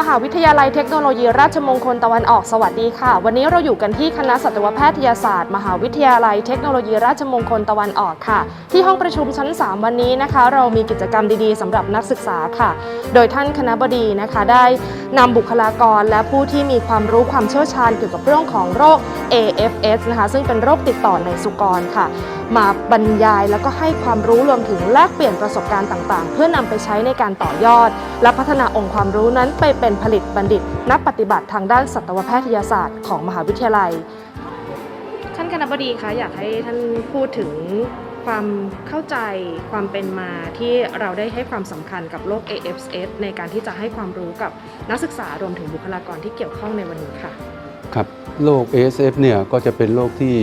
มหาวิทยาลัยเทคโนโลยีราชมงคลตะวันออกสวัสดีค่ะ วันนี้เราอยู่กันที่คณะสัตวแพทยศาสตร์ มหาวิทยาลัยเทคโนโลยีราชมงคลตะวันออกค่ะ ที่ห้องประชุมชั้น 3 วันนี้นะคะ เรามีกิจกรรมดีๆสำหรับนักศึกษาค่ะ โดยท่านคณะบดีนะคะ ได้นำบุคลากรและผู้ที่มีความรู้ความเชี่ยวชาญเกี่ยวกับเรื่องของโรค AFS นะคะ ซึ่งเป็นโรคติดต่อในสุกรค่ะ มาบรรยายแล้วก็ให้ความรู้รวมถึงแลกเปลี่ยนประสบการณ์ต่างๆ เพื่อนำไปใช้ในการต่อยอด และพัฒนาองค์ความรู้นั้นไปเป็นผลิตบัณฑิต นักปฏิบัติทางด้านสัตวแพทยศาสตร์ของมหาวิทยาลัย ท่านคณะบดีคะอยากให้ท่านพูดถึงความเข้าใจความเป็นมาที่เราได้ให้ความสำคัญกับโรค AFS ในการที่จะให้ความรู้กับนักศึกษารวมถึงบุคลากรที่เกี่ยวข้องในวันนี้ค่ะ ครับ โรค ASF เนี่ยก็จะเป็นโรคที่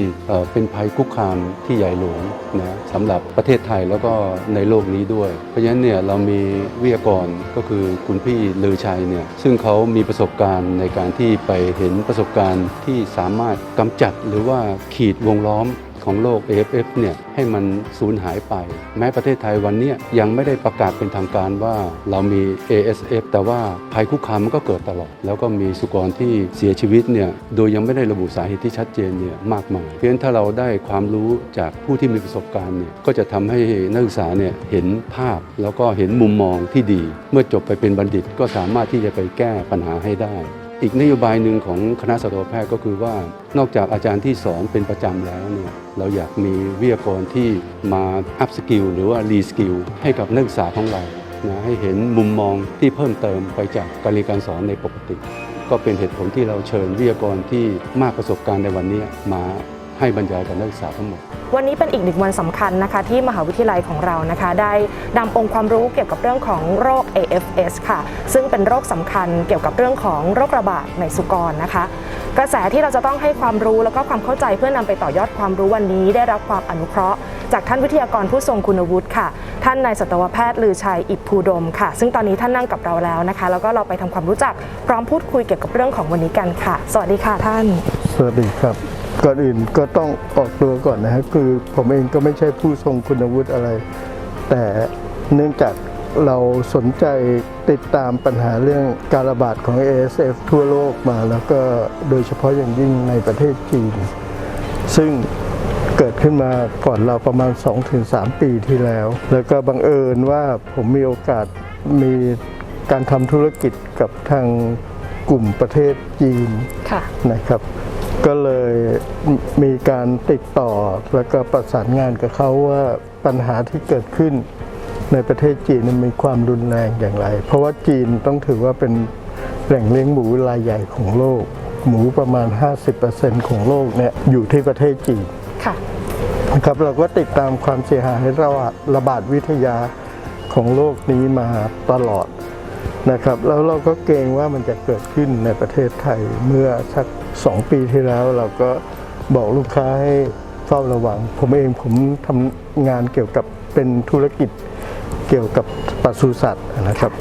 เป็นภัยคุกคามที่ใหญ่หลวงนะสำหรับประเทศไทยแล้วก็ในโลกนี้ด้วย เพราะฉะนั้นเนี่ยเรามีวิทยากรก็คือคุณพี่ลือชัยเนี่ยซึ่งเขามีประสบการณ์ในการที่ไปเห็นประสบการณ์ที่สามารถกำจัดหรือว่าขีดวงล้อม ของโรค AFF เนี่ยให้มันสูญหายไป แม้ประเทศไทยวันนี้ยังไม่ได้ประกาศเป็นทางการว่าเรามี ASF แต่ว่าภัยคุกคามมันก็เกิดตลอด แล้วก็มีสุกรที่เสียชีวิตเนี่ยโดยยังไม่ได้ระบุสาเหตุที่ชัดเจนเนี่ยมากมายเพราะฉะนั้นถ้าเราได้ความรู้จากผู้ที่มีประสบการณ์เนี่ยก็จะทำให้นักศึกษาเนี่ยเห็นภาพแล้วก็เห็นมุมมองที่ดี เมื่อจบไปเป็นบัณฑิตก็สามารถที่จะไปแก้ปัญหาให้ได้ อีกนโยบายหนึ่งของคณะสัตวแพทย์ก็คือว่านอกจากอาจารย์ที่สอนเป็นประจำแล้วเนี่ยเราอยากมีวิทยากรที่มาอัพสกิลหรือว่ารีสกิลให้กับนักศึกษาของเรานะให้เห็นมุมมองที่เพิ่มเติมไปจากการเรียนการสอนในปกติ ก็เป็นเหตุผลที่เราเชิญวิทยากรที่มากประสบการณ์ในวันนี้มา ให้บรรยายกับนักศึกษาทั้งหมด วันนี้เป็นอีกหนึ่งวันสำคัญนะคะ ที่มหาวิทยาลัยของเรานะคะ ได้นำองค์ความรู้เกี่ยวกับเรื่องของโรค AFS ค่ะ ซึ่งเป็นโรคสำคัญเกี่ยวกับเรื่องของโรคระบาดในสุกรนะคะ กระแสที่เราจะต้องให้ความรู้แล้วก็ความเข้าใจเพื่อนำไปต่อยอดความรู้วันนี้ ได้รับความอนุเคราะห์ จากท่านวิทยากรผู้ทรงคุณวุฒิค่ะ ท่านนายสัตวแพทย์ลือชัยอิบภูดมค่ะ ซึ่งตอนนี้ท่านนั่งกับเราแล้วนะคะ แล้วก็เราไปทำความรู้จักพร้อมพูดคุยเกี่ยวกับเรื่องของวันนี้กันค่ะ สวัสดีค่ะท่านสวัสดีครับ ก่อนอื่นก็ต้องออกตัวก่อนนะฮะคือผมเองก็ไม่ใช่ผู้ทรงคุณวุฒิอะไร แต่เนื่องจากเราสนใจติดตามปัญหาเรื่องการระบาดของ ASF ทั่วโลกมา แล้วก็โดยเฉพาะอย่างยิ่งในประเทศจีน ซึ่งเกิดขึ้นมาก่อนเราประมาณ 2-3 ปีที่แล้ว แล้วก็บังเอิญว่าผมมีโอกาสมีการทำธุรกิจกับทางกลุ่มประเทศจีนค่ะนะครับ ก็เลยมีการติดต่อแล้วก็ประสานงานกับเขาว่าปัญหาที่เกิดขึ้นในประเทศจีนนั้นมีความรุนแรงอย่างไร เพราะว่าจีนต้องถือว่าเป็นแหล่งเลี้ยงหมูรายใหญ่ของโลก หมูประมาณ 50%ของโลกเนี่ยอยู่ที่ประเทศจีนค่ะนะครับเราก็ติดตามความเสียหายระบาดระบาดวิทยาของโลกนี้มาตลอดนะครับ แล้วเราก็เกรงว่ามันจะเกิดขึ้นในประเทศไทยเมื่อสัก สองปีที่แล้วเราก็บอกลูกค้าให้เฝ้าระวัง ผมเองผมทำงานเกี่ยวกับเป็นธุรกิจเกี่ยวกับปศุสัตว์นะครับ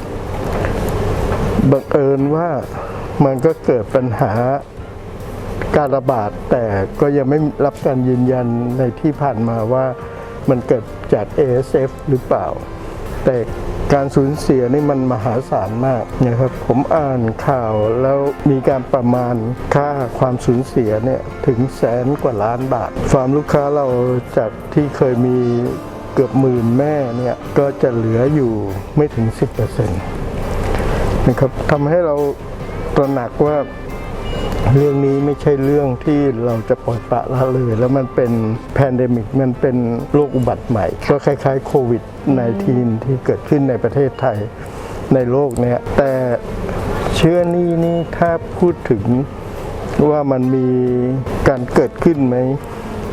บังเอิญว่ามันก็เกิดปัญหาการระบาดแต่ก็ยังไม่รับการยืนยันในที่ผ่านมาว่ามันเกิดจาก ASF หรือเปล่า แต่ การสูญเสียนี่มันมหาศาลมากนะครับ ผมอ่านข่าวแล้วมีการประมาณค่าความสูญเสียเนี่ยถึงแสนกว่าล้านบาท ฟาร์มลูกค้าเราจากที่เคยมีเกือบหมื่นแม่เนี่ยก็จะเหลืออยู่ไม่ถึง 10%นะครับทำให้เราตระหนักว่า เรื่องนี้ไม่ใช่เรื่องที่เราจะปล่อยปะละเลย แล้วมันเป็นแพนเดมิกมันเป็นโรคอุบัติใหม่ ก็คล้ายๆโควิด -19 ที่เกิดขึ้นในประเทศไทยในโลกเนี่ยแต่เชื้อนี้นี่ถ้าพูดถึงว่ามันมีการเกิดขึ้นไหม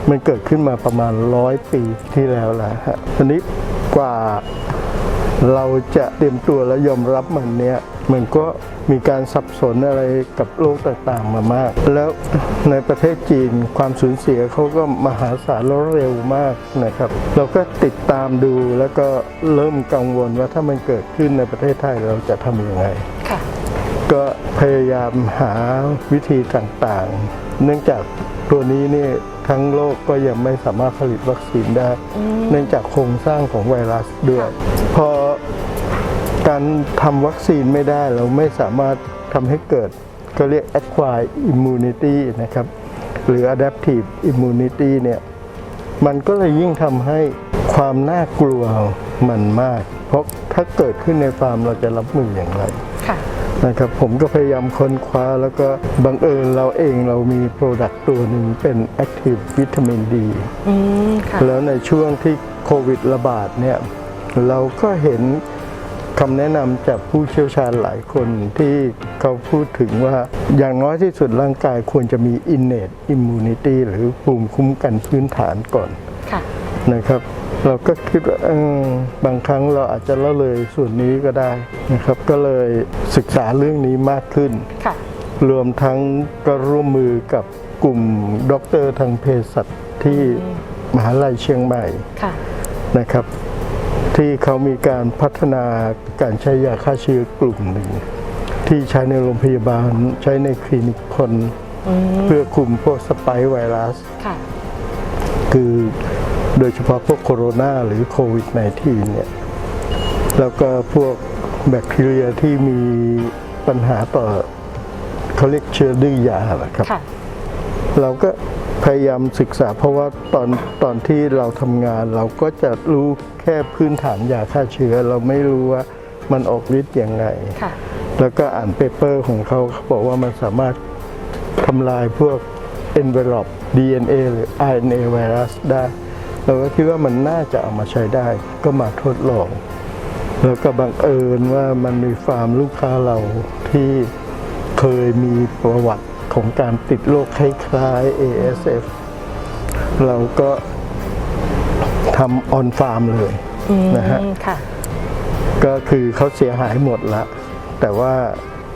มันเกิดขึ้นมาประมาณร้อยปีที่แล้วแหละฮะทีนี้กว่าเราจะเตรียมตัวและยอมรับมันเนี่ยมันก็ มีการสับสนอะไรกับโลกต่างๆมามาก แล้วในประเทศจีนความสูญเสียเขาก็มหาศาลแล้วเร็วมากนะครับ เราก็ติดตามดูแล้วก็เริ่มกังวลว่าถ้ามันเกิดขึ้นในประเทศไทยเราจะทำยังไงค่ะก็พยายามหาวิธีต่างๆ เนื่องจากตัวนี้นี่ทั้งโลกก็ยังไม่สามารถผลิตวัคซีนได้ เนื่องจากโครงสร้างของไวรัสด้วย พอ กการทำวัคซีนไม่ได้เราไม่สามารถทำให้เกิดก็เรียก acquired immunity นะครับ หรือ adaptive immunity เนี่ยมันก็เลยยิ่งทำให้ความน่ากลัวมันมาก เพราะถ้าเกิดขึ้นในฟาร์มเราจะรับมืออย่างไรค่ะนะครับผมก็พยายามค้นคว้าแล้วก็บังเอิญเราเองเรามีโปรดักต์ตัวหนึ่งเป็น active วิตามินดีอืมค่ะแล้วในช่วงที่โควิดระบาดเนี่ยเราก็เห็น คำแนะนำจากผู้เชี่ยวชาญหลายคนที่เขาพูดถึงว่าอย่างน้อยที่สุดร่างกายควรจะมี innate immunity หรือภูมิคุ้มกันพื้นฐานก่อนค่ะนะครับ เราก็คิดว่าเออบางครั้งเราอาจจะละเลยส่วนนี้ก็ได้นะครับ ก็เลยศึกษาเรื่องนี้มากขึ้นค่ะรวมทั้งก็ร่วมมือกับกลุ่มด็อกเตอร์ทางเภสัชที่มหาลัยเชียงใหม่ค่ะนะครับ ที่เขามีการพัฒนาการใช้ยาฆ่าเชื้อกลุ่มหนึ่ง ที่ใช้ในโรงพยาบาลใช้ในคลินิกคนอืมเพื่อคุมพวกสไปร์ไวรัสค่ะคือโดยเฉพาะพวกโคโรนาหรือโควิด -19 เนี่ยแล้วก็พวกแบคทีเรียที่มีปัญหาต่อเขาเรียกเชื้อดื้อยานะครับค่ะเราก็ พยายามศึกษา เพราะว่าตอนตอนที่เราทำงาน เราก็จะรู้แค่พื้นฐานยาฆ่าเชื้อ เราไม่รู้ว่ามันออกฤทธิ์ยังไง ค่ะ แล้วก็อ่านเปเปอร์ของเขาเขาบอกว่ามันสามารถทำลายพวก envelope DNA หรือ RNA ไวรัสได้ เราก็คิดว่ามันน่าจะเอามาใช้ได้ก็มาทดลอง แล้วก็บังเอิญว่ามันมีฟาร์มลูกค้าเราที่เคยมีประวัติ ของการติดโรคคล้ายๆ ASF เราก็ทำออนฟาร์มเลยอืมนะฮะค่ะก็คือเขาเสียหายหมดละ แต่ว่า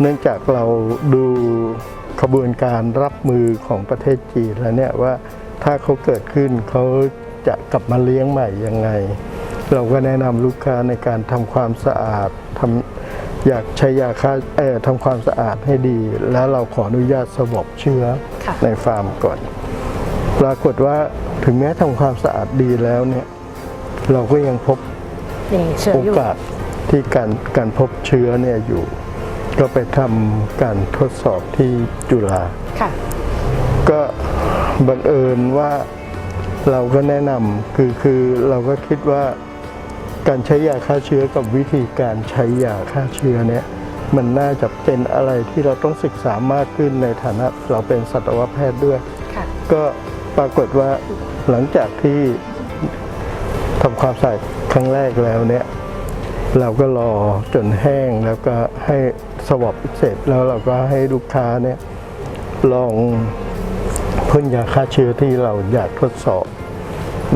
เนื่องจากเราดูขบวนการรับมือของประเทศจีนแล้วเนี่ยว่าถ้าเขาเกิดขึ้นเขาจะกลับมาเลี้ยงใหม่ยังไง เราก็แนะนำลูกค้าในการทำความสะอาดทำ อยากใช้ยาฆ่าเอ่อทำความสะอาดให้ดี แล้วเราขออนุญาตสวบเชื้อค่ะ ในฟาร์มก่อน ปรากฏว่าถึงแม้ทำความสะอาดดีแล้วเนี่ยเราก็ยังพบ นี่เชื้อโออยู่ กาสที่การการพบเชื้อเนี่ยอยู่ ก็ไปทำการทดสอบที่จุฬาค่ะ ก็บังเอิญว่าเราก็แนะนำคือคือเราก็คิดว่า การใช้ยาฆ่าเชื้อกับวิธีการใช้ยาฆ่าเชื้อเนี่ยมันน่าจะเป็นอะไรที่เราต้องศึกษามากขึ้นในฐานะเราเป็นสัตวแพทย์ด้วยค่ะก็ปรากฏว่าหลังจากที่ทำความสะอาดครั้งแรกแล้วเนี่ยเราก็รอจนแห้งแล้วก็ให้สวอปเสร็จแล้วเราก็ให้ลูกค้าเนี่ยลองพ่นยาฆ่าเชื้อที่เราอยากทดสอบ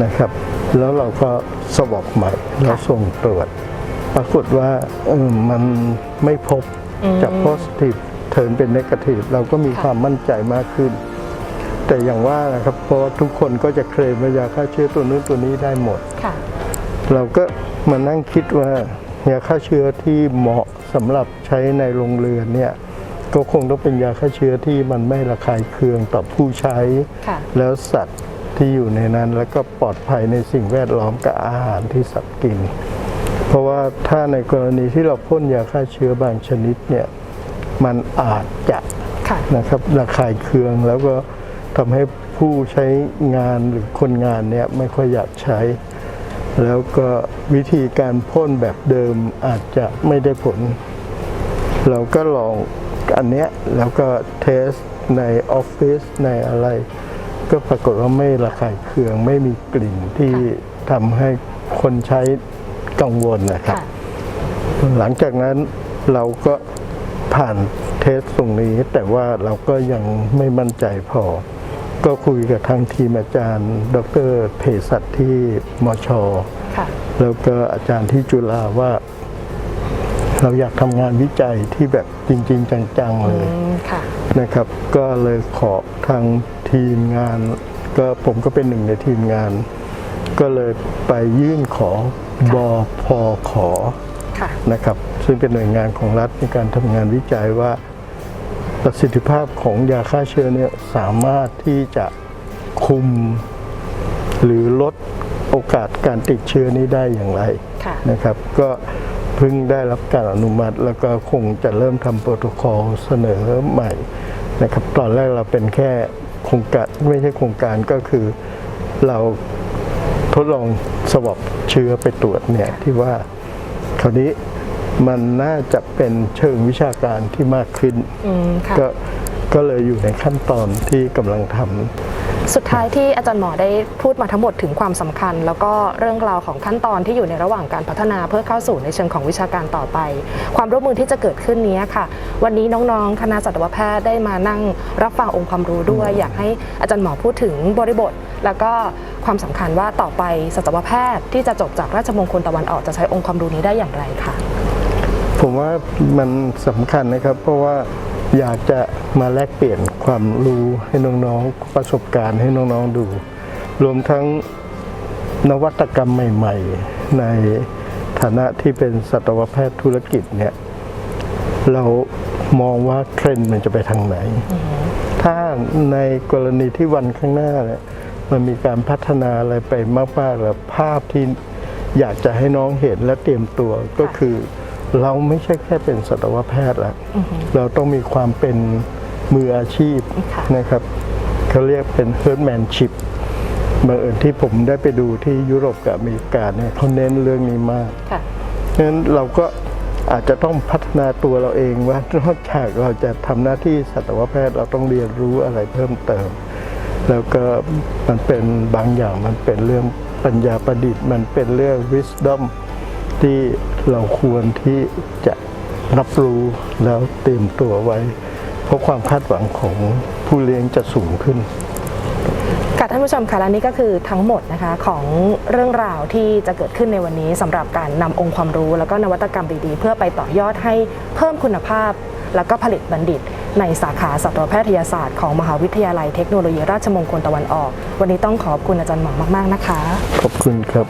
นะครับ แล้วเราก็สวอปใหม่แล้วส่งตรวจ ปรากฏว่าเออมันไม่พบจาก positive เทิร์นเป็น negative เราก็มีค่ะความมั่นใจมากขึ้น แต่อย่างว่านะครับเพราะว่าทุกคนก็จะเคลมว่ายาฆ่าเชื้อตัวนู้นตัวนี้ได้หมดค่ะเราก็มานั่งคิดว่ายาฆ่าเชื้อที่เหมาะสำหรับใช้ในโรงเรือนเนี่ยก็คงต้องเป็นยาฆ่าเชื้อที่มันไม่ระคายเคืองต่อผู้ใช้ค่ะแล้วสัตว์ ที่อยู่ในนั้นแล้วก็ปลอดภัยในสิ่งแวดล้อมกับอาหารที่สัตว์กิน เพราะว่าถ้าในกรณีที่เราพ่นยาฆ่าเชื้อบางชนิดเนี่ยมันอาจจะค่ะนะครับระคายเคืองแล้วก็ทำให้ผู้ใช้งานหรือคนงานเนี่ยไม่ค่อยอยากใช้ แล้วก็วิธีการพ่นแบบเดิมอาจจะไม่ได้ผล เราก็ลองอันเนี้ยแล้วก็เทสในออฟฟิศในอะไร ก็ปรากฏว่าไม่ระคายเคืองไม่มีกลิ่นที่ทำให้คนใช้กังวลนะครับค่ะหลังจากนั้นเราก็ผ่านเทสตรงนี้แต่ว่าเราก็ยังไม่มั่นใจพอ ก็คุยกับทางทีมอาจารย์ ดรเภสัชที่มชค่ะแล้วก็อาจารย์ที่จุฬาว่า เราอยากทำงานวิจัยที่แบบจริง ๆ จัง ๆ เลยอืมค่ะนะครับ ก็เลยขอทาง ทีมงาน ก็ผมก็เป็นหนึ่งในทีมงาน ก็เลยไปยื่นขอบอพอขอค่ะนะครับ ซึ่งเป็นหน่วยงานของรัฐในการทำงานวิจัยว่า ประสิทธิภาพของยาฆ่าเชื้อเนี่ยสามารถที่จะคุมหรือลดโอกาสการติดเชื้อนี้ได้อย่างไรค่ะนะครับ ก็เพิ่งได้รับการอนุมัติ แล้วก็คงจะเริ่มทำโปรโตคอลเสนอใหม่นะครับ ตอนแรกเราเป็นแค่ โครงการไม่ใช่โครงการก็คือเราทดลองสวอปเชื้อไปตรวจเนี่ยที่ว่าคราวนี้มันน่าจะเป็นเชิงวิชาการที่มากขึ้นอืมค่ะก็ก็เลยอยู่ในขั้นตอนที่กำลังท สุดท้ายที่อาจารย์หมอได้พูดมาทั้งหมดถึงความสำคัญ แล้วก็เรื่องราวของขั้นตอนที่อยู่ในระหว่างการพัฒนาเพื่อเข้าสู่ในเชิงของวิชาการต่อไป ความร่วมมือที่จะเกิดขึ้นนี้ค่ะ วันนี้น้องๆ คณะสัตวแพทย์ได้มานั่งรับฟังองค์ความรู้ด้วย อยากให้อาจารย์หมอพูดถึงบริบท แล้วก็ความสำคัญว่าต่อไปสัตวแพทย์ที่จะจบจากราชมงคลตะวันออกจะใช้องค์ความรู้นี้ได้อย่างไรค่ะผมว่ามันสำคัญนะครับเพราะว่า อยากจะมาแลกเปลี่ยนความรู้ให้น้องๆ ประสบการณ์ให้น้องๆดู รวมทั้งนวัตกรรมใหม่ ๆ ในฐานะที่เป็นสัตวแพทย์ธุรกิจเนี่ยเรามองว่าเทรนด์มันจะไปทางไหน ถ้าในกรณีที่วันข้างหน้าเนี่ยมันมีการพัฒนาอะไรไปมากๆแล้วภาพที่อยากจะให้น้องเห็นและเตรียมตัวก็คือ เราไม่ใช่แค่เป็นสัตวแพทย์แล้วเราต้องมีความเป็นมืออาชีพค่ะนะครับเขาเรียกเป็น herdmanship บังเอิญที่ผมได้ไปดูที่ยุโรปกับอเมริกาเนี่ยเขาเน้นเรื่องนี้มากค่ะเพราะฉะนั้นเราก็อาจจะต้องพัฒนาตัวเราเองว่านอกจากเราจะทำหน้าที่สัตวแพทย์เราต้องเรียนรู้อะไรเพิ่มเติม แล้วก็มันเป็นบางอย่างมันเป็นเรื่องปัญญาประดิษฐ์ มันเป็นเรื่อง wisdom ที่ เราควรที่จะรับรู้แล้วเตรียมตัวไว้ เพราะความคาดหวังของผู้เลี้ยงจะสูงขึ้นค่ะท่านผู้ชมค่ะและนี่ก็คือทั้งหมดนะคะของเรื่องราวที่จะเกิดขึ้นในวันนี้สำหรับการนำองค์ความรู้ แล้วก็นวัตกรรมดีๆ เพื่อไปต่อยอดให้เพิ่มคุณภาพ แล้วก็ผลิตบัณฑิต ในสาขาสัตวแพทยศาสตร์ของมหาวิทยาลัยเทคโนโลยีราชมงคลตะวันออก วันนี้ต้องขอบคุณอาจารย์หมอมาก ๆนะคะ ขอบคุณครับ